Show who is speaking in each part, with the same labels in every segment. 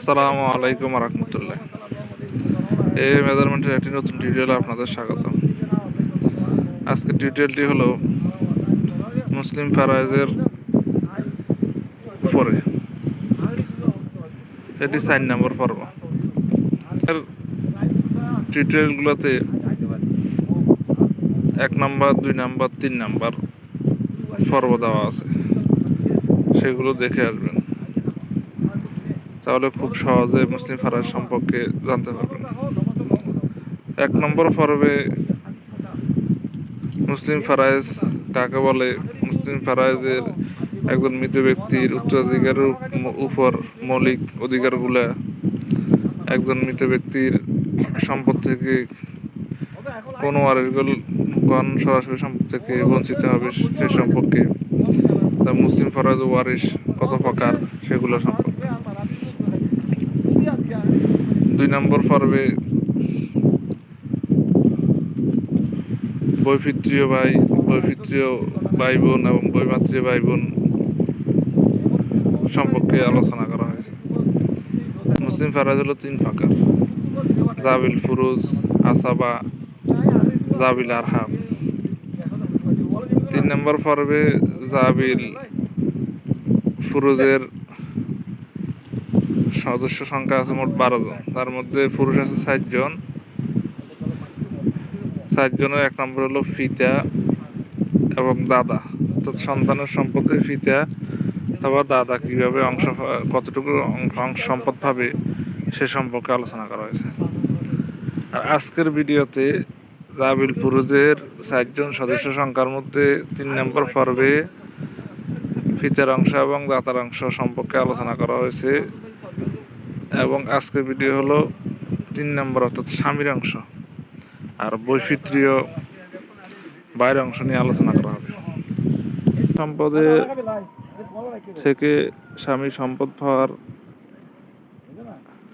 Speaker 1: আসসালামু আলাইকুম রহমতুল্লাহ। এই মেজারমেন্টের একটি নতুন টিউটোরিয়ালে আপনাদের স্বাগত আজকের টিউটোরিয়ালটি হলো মুসলিম ফারাইজের উপরে। এটি সাইন নম্বর পর্ব। এর টিউটোরিয়ালগুলোতে এক নাম্বার, দুই নাম্বার, তিন নাম্বার পর্ব দেওয়া আছে। সেগুলো দেখে আসবেন। তাহলে খুব সহজে মুসলিম ফারাজ সম্পর্কে জানতে পারবেন। এক নম্বর পর্বে মুসলিম ফারাইজ কাকে বলে? মুসলিম ফারাইজের একজন মৃত ব্যক্তির উত্তরাধিকারের উপর মৌলিক অধিকারগুলা একজন মৃত ব্যক্তির সম্পদ থেকে কোনো ওয়ারিশগণ সরাসরি সম্পদ থেকে বঞ্চিত হবে সে সম্পর্কে। মুসলিম ফরাজ ওয়ারিশ কত প্রকার সেগুলো সম্পর্কে দুই নম্বর পর্বে বৈপিত্রীয় ভাই বৈপিত্রীয় ভাই বোন এবং বৈমাত্রীয় ভাই বোন সম্পর্কে আলোচনা করা হয়েছে। মুসলিম ফেরাজ হলো তিন ফাঁকার। জাবিল ফুরুজ, আসাবা, জাবিল আরহাম। তিন নম্বর পর্বে জাবিল ফুরুজের সদস্য সংখ্যা আছে মোট বারো জন। তার মধ্যে পুরুষ আছে ষাট জন। ষাট জনের এক নম্বর হলো ফিতা এবং দাদা। তো সন্তানের সম্পদে ফিতা অথবা দাদা কীভাবে অংশ কতটুকু অংশ সম্পদ পাবে সে সম্পর্কে আলোচনা করা হয়েছে। আর আজকের ভিডিওতে জাবিল পুরুষের ষাটজন সদস্য সংখ্যার মধ্যে তিন নম্বর পর্বে ফিতার অংশ এবং দাতার অংশ সম্পর্কে আলোচনা করা হয়েছে। এবং আজকের ভিডিও হলো তিন নম্বর, অর্থাৎ স্বামীর অংশ। আর বৈচিত্র্য বাইরের অংশ নিয়ে আলোচনা করা হবে। সম্পদে থেকে স্বামী সম্পদ পাওয়ার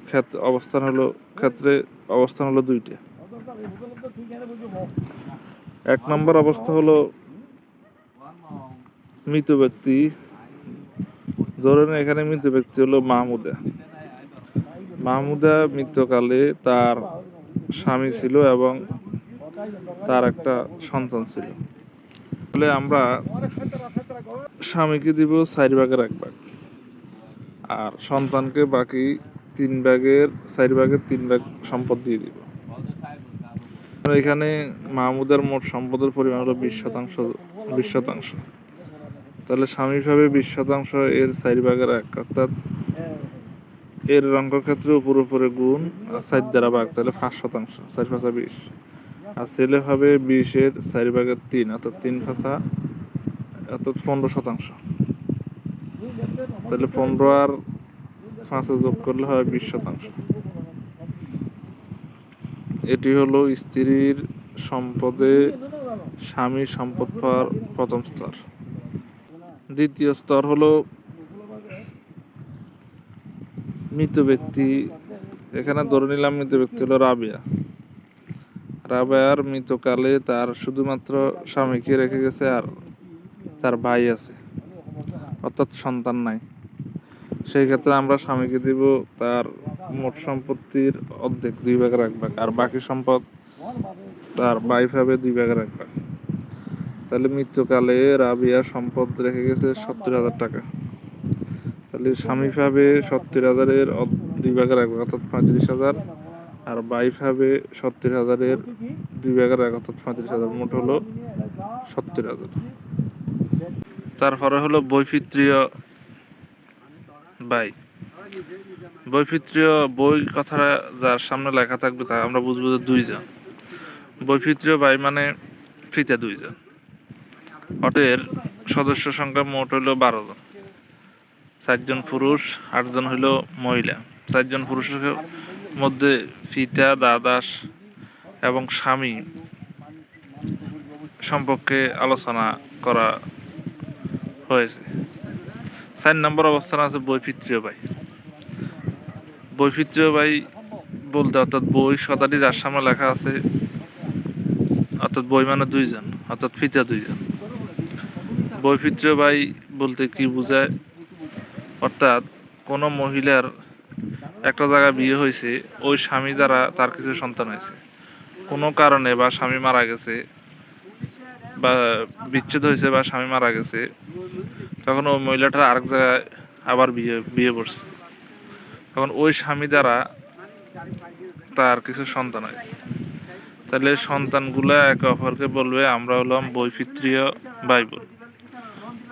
Speaker 1: ক্ষেত্রে অবস্থান হলো, ক্ষেত্রে অবস্থান হলো দুইটা। এক নম্বর অবস্থা হলো মৃত ব্যক্তি। ধরেন এখানে মৃত ব্যক্তি হলো মাহমুদা। মাহমুদা মৃত্যুকালে তার স্বামী ছিল এবং তার একটা সন্তান ছিল। তাহলে আমরা স্বামীকে দিব চার ভাগের এক ভাগ আর সন্তানকে বাকি তিন ভাগের, চার ভাগের তিন ভাগ সম্পদ দিয়ে দিব। এখানে মাহমুদের মোট সম্পদের পরিমাণ হলো বিশ শতাংশ বিশ শতাংশ। তাহলে স্বামী হিসাবে বিশ শতাংশ এর চার ভাগের এক, অর্থাৎ এর রঙ্গক্ষেত্রে উপর উপরে গুণ চার দ্বারা ভাগ, তাহলে পাঁচ শতাংশ, চার পাঁচা বিশ। আর ছেলে হবে বিশের চার ভাগের তিন, অর্থাৎ তিন পাঁচা, অর্থাৎ পনেরো শতাংশ। তাহলে পনেরো আর পাঁচে যোগ করলে হয় বিশ শতাংশ। এটি হলো স্ত্রীর সম্পদে স্বামী সম্পদ পাওয়ার প্রথম স্তর। দ্বিতীয় স্তর হলো মৃত ব্যক্তি, এখানে ধরে নিলাম মৃত ব্যক্তি হলো রাবিয়া। রাবেয়ার মৃতকালে তার শুধুমাত্র স্বামীকে রেখে গেছে আর তার ভাই আছে, অর্থাৎ সন্তান নাই। সেই ক্ষেত্রে আমরা স্বামীকে দিব তার মোট সম্পত্তির অর্ধেক, দুই ভাগের এক ভাগ, আর বাকি সম্পদ তার বাইফ হবে দুই ভাগের এক ভাগ। তাহলে মৃত্যুকালে রাবিয়া সম্পদ রেখে গেছে সত্তর হাজার টাকা। স্বামী পাবে সত্তর হাজারের দুই ভাগের এক অর্থাৎ পঁয়ত্রিশ হাজার। আর বাইফ হবে সত্তর হাজারের দুই ভাগের এক অর্থাৎ পঁয়ত্রিশ হাজার, মোট হলো সত্তর হাজার। তারপরে হলো বৈচিত্র্য বাই। বৈচিত্র্য বই কথাটা যার সামনে লেখা থাকবে তা আমরা বুঝব যে দুইজন। বৈচিত্র্য বাই মানে ফিতে দুইজন। অটের সদস্য সংখ্যা মোট হলো বারো জন। চারজন পুরুষ, আটজন হইল মহিলা। চারজন পুরুষের মধ্যে ফিতা দাদাস এবং স্বামী সম্পর্কে আলোচনা করা হয়েছে। চার নম্বর অবস্থান আছে বৈপিত্রীয় বাই বৈচিত্র্য বাই বলতে অর্থাৎ বই শতাটি যার সামনে লেখা আছে, অর্থাৎ বই মানে দুইজন, অর্থাৎ ফিতা দুইজন। বৈচিত্র্য বাই বলতে কি বোঝায়? অর্থাৎ কোনো মহিলার একটা জায়গায় বিয়ে হয়েছে, ওই স্বামী দ্বারা তার কিছু সন্তান হয়েছে। কোনো কারণে বা স্বামী মারা গেছে, বা বিচ্ছেদ হয়েছে বা স্বামী মারা গেছে, তখন ওই মহিলাটা আরেক জায়গায় আবার বিয়ে বিয়ে করছে। তখন ওই স্বামী দ্বারা তার কিছু সন্তান হয়েছে। তাহলে সন্তানগুলো একে অপরকে বলবে, আমরা হলাম বৈপিত্রীয় ভাই বোন।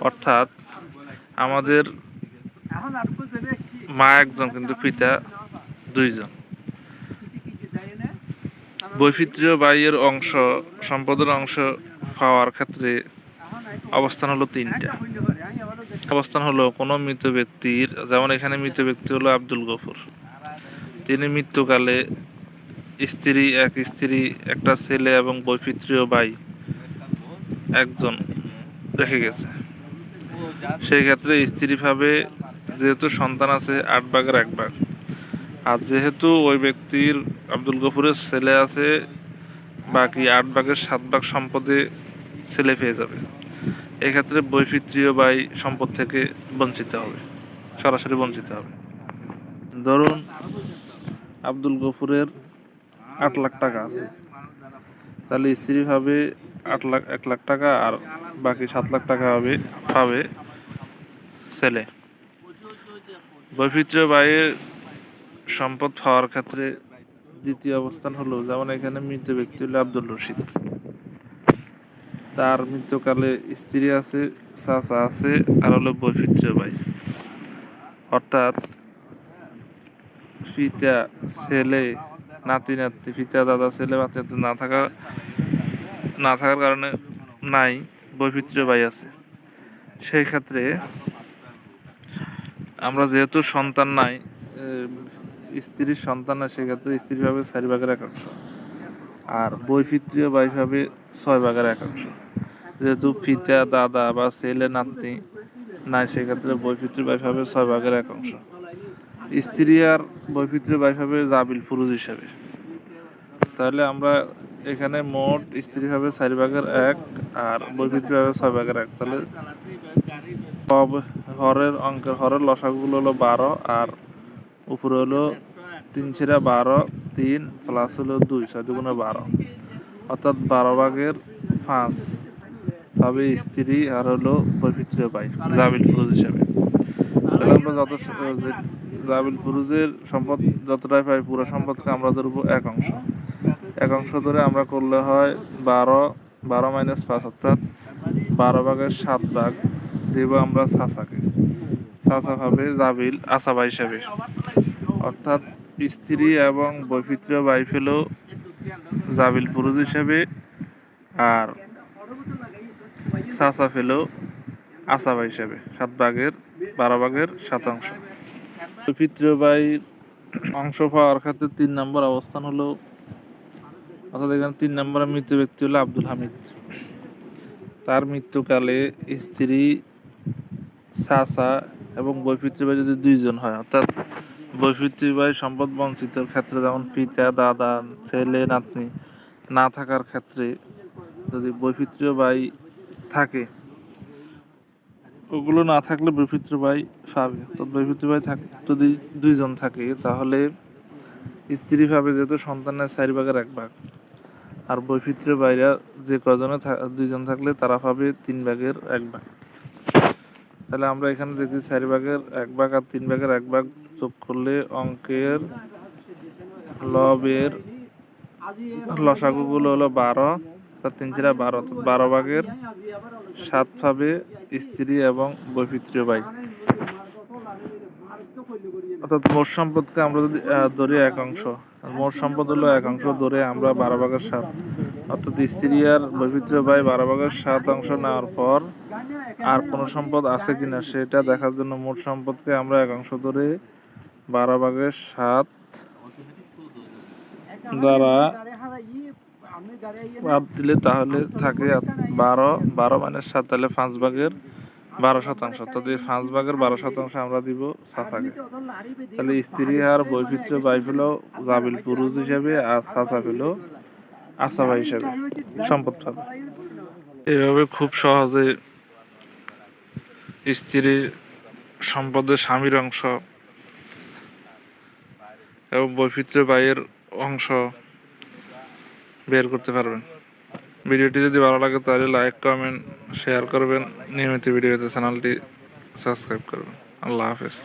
Speaker 1: অর্থাৎ আমাদের মা একজন কিন্তু পিতা দুইজন। বৈচিত্র্য বাইয়ের অংশ, সম্পদের অংশ পাওয়ার ক্ষেত্রে অবস্থান হলো তিনটা। অবস্থান হলো কোনো মৃত ব্যক্তির, যেমন এখানে মৃত ব্যক্তি হলো আব্দুল গফুর। তিনি মৃত্যুকালে স্ত্রী, এক স্ত্রী, একটা ছেলে এবং বৈচিত্র্য ভাই একজন রেখে গেছে। সেই ক্ষেত্রে স্ত্রী ভাবে যেহেতু সন্তান আছে, আট ভাগের এক ভাগ। আর যেহেতু ওই ব্যক্তির আব্দুল গফুরের ছেলে আছে, বাকি আট ভাগের সাত ভাগ সম্পদে ছেলে পেয়ে যাবে। এক্ষেত্রে বৈচিত্র্য বাই সম্পদ থেকে বঞ্চিত হবে, সরাসরি বঞ্চিত হবে। ধরুন, আব্দুল গফুরের আট লাখ টাকা আছে। তাহলে স্ত্রী ভাবে আট লাখ, এক লাখ টাকা আর বাকি সাত লাখ টাকা হবে, পাবে ছেলে। বৈচিত্র্য বায়ের সম্পদ পাওয়ার ক্ষেত্রে দ্বিতীয় অবস্থান হলো যেমন এখানে মৃত ব্যক্তি হলো আব্দুল রশিদ। তার মৃত্যুকালে স্ত্রী আছে, চাচা আছে, আর হলো বৈচিত্র্য ভাই অর্থাৎ পিতা, ছেলে, নাতি নাতি পিতা, দাদা, ছেলে নাতি বাচ্চা না থাকা, না থাকার কারণে নাই বৈচিত্র্য ভাই আছে। সেই ক্ষেত্রে আমরা যেহেতু সন্তান নাই স্ত্রীর সন্তান নাই, সেক্ষেত্রে স্ত্রী ভাবে চারি ভাগের একাংশ। আর বৈচিত্র্য ভাই ভাবে ছয় ভাগের একাংশ। যেহেতু পিতা, দাদা বা ছেলে, নাতনি নাই, সেক্ষেত্রে বৈচিত্র্য ভাই ভাবে ছয় ভাগের একাংশ। স্ত্রী আর বৈচিত্র্য ভাই ভাবে জাবিল পুরুষ হিসাবে। তাহলে আমরা এখানে মোট স্ত্রী ভাবে চারি ভাগের এক আর বৈচিত্র্য ভাবে ছয় ভাগের এক। তাহলে সব হরের অঙ্কের হরের লসাগুলো হলো বারো আর উপরে হলো তিন ছিরা বারো, তিন প্লাস হলো দুই, ছয় দুগুণে বারো। অর্থাৎ বারো ভাগের পাঁচ তবে স্ত্রী আর হলো বৈচিত্র্য পাই জাবিল পুরুষ হিসাবে। তাহলে আমরা যত জাবিল পুরুষের সম্পদ যতটাই পাই, পুরো সম্পদকে আমরা ধরবো এক অংশ। এক অংশ ধরে আমরা করলে হয় বারো বারো মাইনাস পাঁচ অর্থাৎ বারো ভাগের সাত ভাগ, দেব আমরা সাসাকে। সাসা ভাবে জাবিল আসাবা হিসাবে। অর্থাৎ স্ত্রী এবং বৈচিত্র্য বাইফ হলো জাবিল পুরুষ হিসাবে আর সাসা ফেলো আসাবা হিসাবে। সাত ভাগের, বারো ভাগের শতাংশ বৈচিত্র্য বাইর অংশ পাওয়ার ক্ষেত্রে তিন নম্বর অবস্থান হলো, অর্থাৎ এখানে তিন নম্বরে মৃত ব্যক্তি হলো আব্দুল হামিদ। তার মৃত্যুকালে স্ত্রী চাচা এবং বৈচিত্র্য ভাই যদি দুইজন হয়, অর্থাৎ বৈচিত্র্য ভাই সম্পদ বঞ্চিতের ক্ষেত্রে যেমন পিতা, দাদা, ছেলে, নাতনি না থাকার ক্ষেত্রে যদি বৈচিত্র্য ভাই থাকে, ওগুলো না থাকলে বৈচিত্র্য ভাই পাবে। বৈচিত্র্য ভাই থাক, যদি দুইজন থাকে, তাহলে স্ত্রী ভাবে যেহেতু সন্তানের চারি ভাগের এক ভাগ। আর বৈচিত্র্য বাইরা যে কজনে দুইজন থাকলে তারা পাবে তিন ভাগের এক ভাগ। তাহলে আমরা এখানে দেখি চারি ভাগের এক ভাগ আর তিন ভাগের এক ভাগ যোগ করলে অঙ্কের লবের লসাগুগুলো হলো বারো তার তিন চিরা বারো অর্থাৎ বারো ভাগের সাত ভাবে স্ত্রী এবং বৈপিত্র্য ভাই। অর্থাৎ মোট সম্পদকে আমরা যদি ধরি এক অংশ, মোট সম্পদ হলো এক অংশ ধরে আমরা বারো ভাগের সাত। অর্থাৎ স্ত্রী আর বৈচিত্র্য ভাই বারো ভাগের সাত অংশ নেওয়ার পর আর কোনো সম্পদ আছে কিনা সেটা দেখার জন্য মোট সম্পদকে আমরা এক অংশ ধরে বারো ভাগের সাত দ্বারা বাদ দিলে তাহলে থাকে বারো বারো মানে সাত তাহলে পাঁচ ভাগের বারো শতাংশ। এই পাঁচ ভাগের বারো শতাংশ আমরা দিব চাচাকে তাহলে স্ত্রী আর বৈচিত্র্য বাই পেল জাবিল পুরুষ হিসাবে আর চাচা পেল আসাবা হিসাবে। সম্পদ পাবে। এভাবে খুব সহজে স্ত্রীর সম্পদের স্বামীর অংশ এবং বৈচিত্র্য বাইয়ের অংশ বের করতে পারবেন। ভিডিওটি যদি ভালো লাগে তাহলে লাইক কমেন্ট শেয়ার করবেন। নিয়মিত ভিডিওতে চ্যানেলটি সাবস্ক্রাইব করবেন। আল্লাহ হাফেজ।